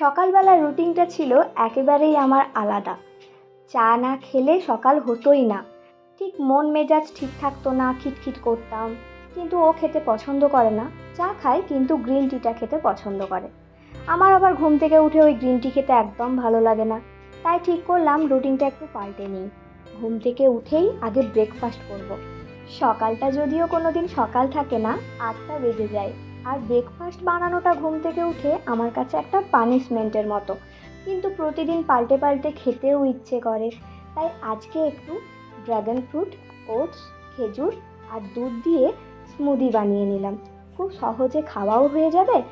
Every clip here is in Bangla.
সকালবেলার রুটিনটা ছিল একেবারেই আমার আলাদা। চা না খেলে সকাল হতোই না। ঠিক মন মেজাজ ঠিক থাকতো না, খিটখিট করতাম। কিন্তু ও খেতে পছন্দ করে না। চা খায় কিন্তু গ্রিন টিটা খেতে পছন্দ করে। আমার আবার ঘুম থেকে উঠে ওই গ্রিন টি খেতে একদম ভালো লাগে না। তাই ঠিক করলাম রুটিনটা একটু পাল্টে নিই। ঘুম থেকে উঠেই আগে ব্রেকফাস্ট করব। সকালটা যদিও কোনো দিন সকাল থাকে না, আটটা বেজে যায়। আর ব্রেকফাস্ট বানানোটা ঘুম থেকে উঠে আমার কাছে একটা পানিশমেন্টের মতো। কিন্তু প্রতিদিন পাল্টে পাল্টে খেতেও ইচ্ছে করে। তাই আজকে একটু ড্রাগন ফ্রুট ওটস খেজুর আর দুধ দিয়ে স্মুদি বানিয়ে নিলাম। খুব সহজে খাওয়াও হয়ে যাবে।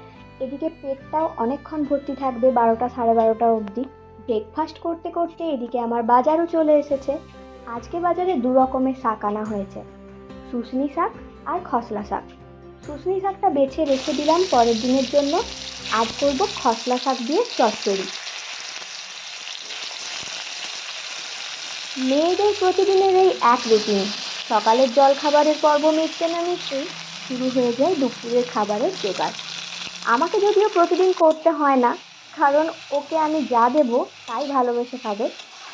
এদিকে পেটটাও অনেকক্ষণ ভর্তি থাকবে বারোটা সাড়ে বারোটা অবধি। ব্রেকফাস্ট করতে করতে এদিকে আমার বাজারও চলে এসেছে। আজকে বাজারে দু রকমের শাক আনা হয়েছে। শুশনি শাক আর খসলা শাক। শুশনি শাকটা বেছে রেখে দিলাম পরের দিনের জন্য। আজ করব খসলা শাক দিয়ে চচ্চড়ি। মেয়েদের প্রতিদিনের এই এক রুটিন, সকালের জল খাবারের পর্ব মিটতে না মিটতেই শুরু হয়ে যায় দুপুরের খাবারের জোগাড়। আমাকে যদিও প্রতিদিন করতে হয় না, কারণ ওকে আমি যা দেবো তাই ভালোবেসে খাবে।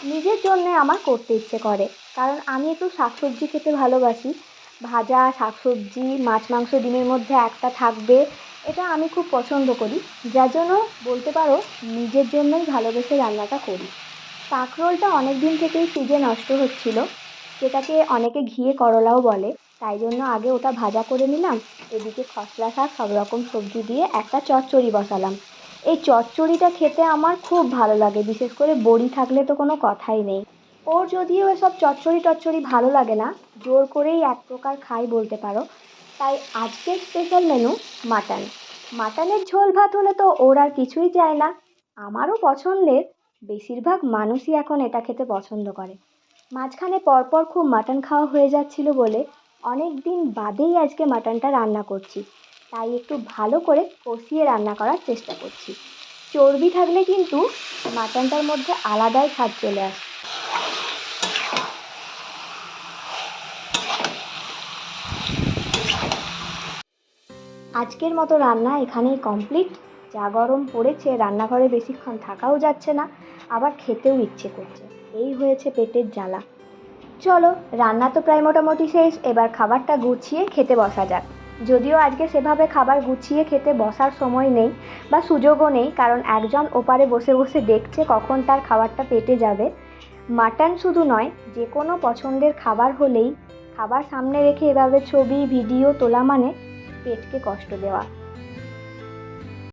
নিজের জন্যে আমার করতে ইচ্ছে করে, কারণ আমি একটু শাকসবজি খেতে ভালোবাসি ভাজা শাকসবজি, মাছ, মাংস ডিমের মধ্যে একটা থাকবে। এটা আমি খুব পছন্দ করি। যার জন্য বলতে পারো, নিজের জন্যই ভালোবেসে রান্নাটা করি। কাঁকরোলটা অনেক দিন থেকেই ফ্রিজে নষ্ট হচ্ছিল। যেটাকে অনেকে ঘিয়ে করলাও বলে। তাই জন্য আগে ওটা ভাজা করে নিলাম। এদিকে খসলা শাক, সব রকম সবজি দিয়ে একটা চচ্চড়ি বসালাম। এই চচ্চড়িটা খেতে আমার খুব ভালো লাগে। বিশেষ করে বড়ি থাকলে তো কোনো কথাই নেই। ওর যদিও এসব চচ্চড়ি টচ্চড়ি ভালো লাগে না, জোর করেই এক প্রকার খাই বলতে পারো। তাই আজকের স্পেশাল মেনু মাটন মাটনের ঝোল ভাত হলে তো ওর আর কিছুই চায় না। আমারও পছন্দের, বেশিরভাগ মানুষই এখন এটা খেতে পছন্দ করে। মাঝখানে পরপর খুব মাটন খাওয়া হয়ে যাচ্ছিল বলে অনেক দিন বাদেই আজকে মাটনটা রান্না করছি। তাই একটু ভালো করে কষিয়ে রান্না করার চেষ্টা করছি। চর্বি থাকলে কিন্তু মাটনটার মধ্যে আলাদাই স্বাদ চলে আসে। আজকের মতো রান্না এখানেই কমপ্লিট যা গরম পড়েছে, রান্নাঘরে বেশিক্ষণ থাকাও যাচ্ছে না, আবার খেতেও ইচ্ছে করছে। এই হয়েছে পেটের জ্বালা। চলো, রান্না তো প্রায় মোটামুটি শেষ, এবার খাবারটা গুছিয়ে খেতে বসা যাক। যদিও আজকে সেভাবে খাবার গুছিয়ে খেতে বসার সময় নেই বা সুযোগও নেই, কারণ একজন ওপারে বসে বসে দেখছে কখন তার খাবারটা পেটে যাবে। মাটন শুধু নয়, যে কোনো পছন্দের খাবার হলেই, খাবার সামনে রেখে এভাবে ছবি, ভিডিও তোলা মানে পেটকে কষ্ট দেওয়া।